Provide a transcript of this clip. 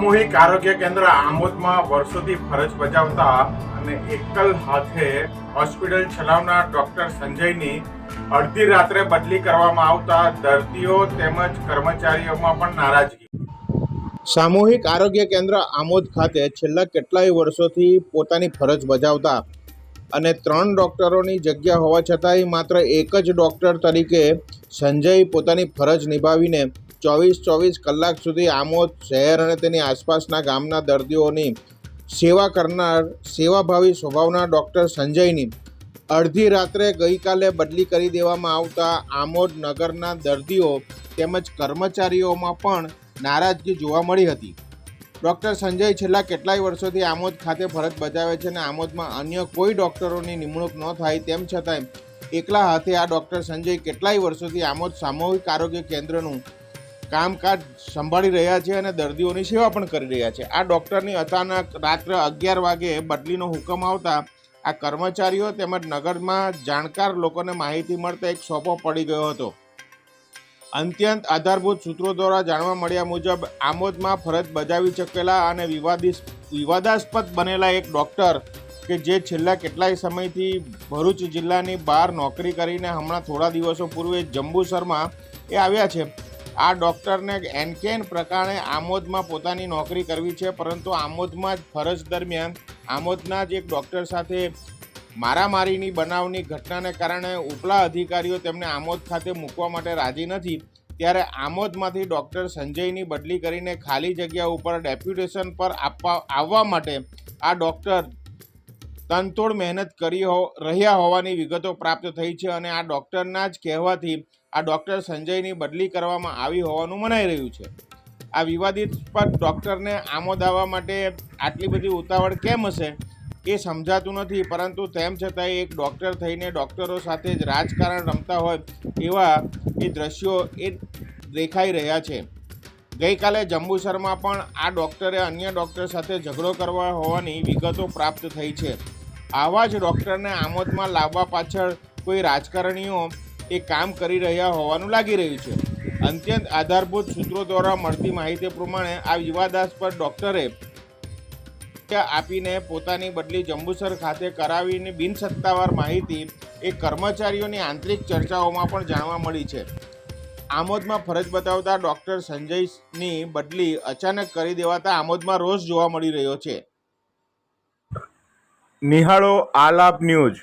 સામૂહિક આરોગ્ય કેન્દ્ર આમોદમાં વર્ષોથી ફરજ બજાવતા અને એકલ હાથે હોસ્પિટલ ચલાવનાર ડોક્ટર સંજયની અડધી રાત્રે બદલી કરવામાં આવતા દર્દીઓ તેમજ કર્મચારીઓમાં પણ નારાજગી. સામૂહિક આરોગ્ય કેન્દ્ર આમોદ ખાતે છેલ્લા કેટલાય વર્ષોથી પોતાની ફરજ બજાવતા અને ત્રણ ડૉક્ટરોની જગ્યા હોવા છતાંય માત્ર એક જ ડૉક્ટર તરીકે સંજય પોતાની ફરજ નિભાવીને ચોવીસ ચોવીસ કલાક સુધી આમોદ શહેર અને તેની આસપાસના ગામના દર્દીઓની સેવા કરનાર, સેવાભાવી સ્વભાવના ડૉક્ટર સંજયની અડધી રાત્રે ગઈકાલે બદલી કરી દેવામાં આવતા આમોદ નગરના દર્દીઓ તેમજ કર્મચારીઓમાં પણ નારાજગી જોવા મળી હતી. ડૉક્ટર સંજય છેલ્લા કેટલાય વર્ષોથી આમોદ ખાતે ફરજ બજાવે છે અને આમોદમાં અન્ય કોઈ ડૉક્ટરોની નિમણૂક ન થાય તેમ છતાંય એકલા હાથે આ ડૉક્ટર સંજય કેટલાય વર્ષોથી આમોદ સામૂહિક આરોગ્ય કેન્દ્રનું કામકાજ સંભાળી રહ્યા છે અને દર્દીઓની સેવા પણ કરી રહ્યા છે. આ ડૉક્ટરની અચાનક રાત્રે અગિયાર વાગે બદલીનો હુકમ આવતા આ કર્મચારીઓ તેમજ નગરમાં જાણકાર લોકોને માહિતી મળતા એક સોંપો પડી ગયો હતો. અત્યંત આધારભૂત સૂત્રો દ્વારા જાણવા મળ્યા મુજબ, આમોદમાં ફરજ બજાવી ચૂકેલા અને વિવાદિસ વિવાદાસ્પદ બનેલા એક ડૉક્ટર કે જે છેલ્લા કેટલાય સમયથી ભરૂચ જિલ્લાની બહાર નોકરી કરીને હમણાં થોડા દિવસો પૂર્વે જંબુસરમાં એ આવ્યા છે. આ ડૉક્ટરને એનકેન પ્રકારે આમોદમાં પોતાની નોકરી કરવી છે, પરંતુ આમોદમાં જ ફરજ દરમિયાન આમોદના જ એક ડૉક્ટર સાથે મારામારીની બનાવની ઘટનાને કારણે ઉપલા અધિકારીઓ તેમને આમોદ ખાતે મૂકવા માટે રાજી નથી. ત્યારે આમોદમાંથી ડૉક્ટર સંજયની બદલી કરીને ખાલી જગ્યા ઉપર ડેપ્યુટેશન પર આપવા, આવવા માટે આ ડૉક્ટર તનતોડ મહેનત કરી હો, રહ્યા હોવાની વિગતો પ્રાપ્ત થઈ છે અને આ ડૉક્ટરના જ કહેવાથી આ ડૉક્ટર સંજયની બદલી કરવામાં આવી હોવાનું મનાઈ રહ્યું છે. આ વિવાદિત પર ડૉક્ટરને આમોદ આવવા માટે આટલી બધી ઉતાવળ કેમ હશે એ સમજાતું નથી, પરંતુ તેમ છતાંય એક ડૉક્ટર થઈને ડૉક્ટરો સાથે જ રાજકારણ રમતા હોય એવા એ દ્રશ્યો એ દેખાઈ રહ્યા છે. ગઈકાલે જંબુસરમાં પણ આ ડૉક્ટરે અન્ય ડૉક્ટર સાથે ઝઘડો કરવા હોવાની વિગતો પ્રાપ્ત થઈ છે. આવા જ ડૉક્ટરને આમોદમાં લાવવા પાછળ કોઈ રાજકારણીઓ એ કામ કરી રહ્યા હોવાનું લાગી રહ્યું છે. અત્યંત આધારભૂત સૂત્રો દ્વારા મળતી માહિતી પ્રમાણે આ વિવાદાસ્પદ ડૉક્ટરે આપીને પોતાની બદલી જંબુસર ખાતે કરાવીને બિનસત્તાવાર માહિતી એ કર્મચારીઓની આંતરિક ચર્ચાઓમાં પણ જાણવા મળી છે. આમોદમાં ફરજ બતાવતા ડૉક્ટર સંજયની બદલી અચાનક કરી દેવાતા આમોદમાં રોષ જોવા મળી રહ્યો છે. નિહાળો આલાપ ન્યૂઝ.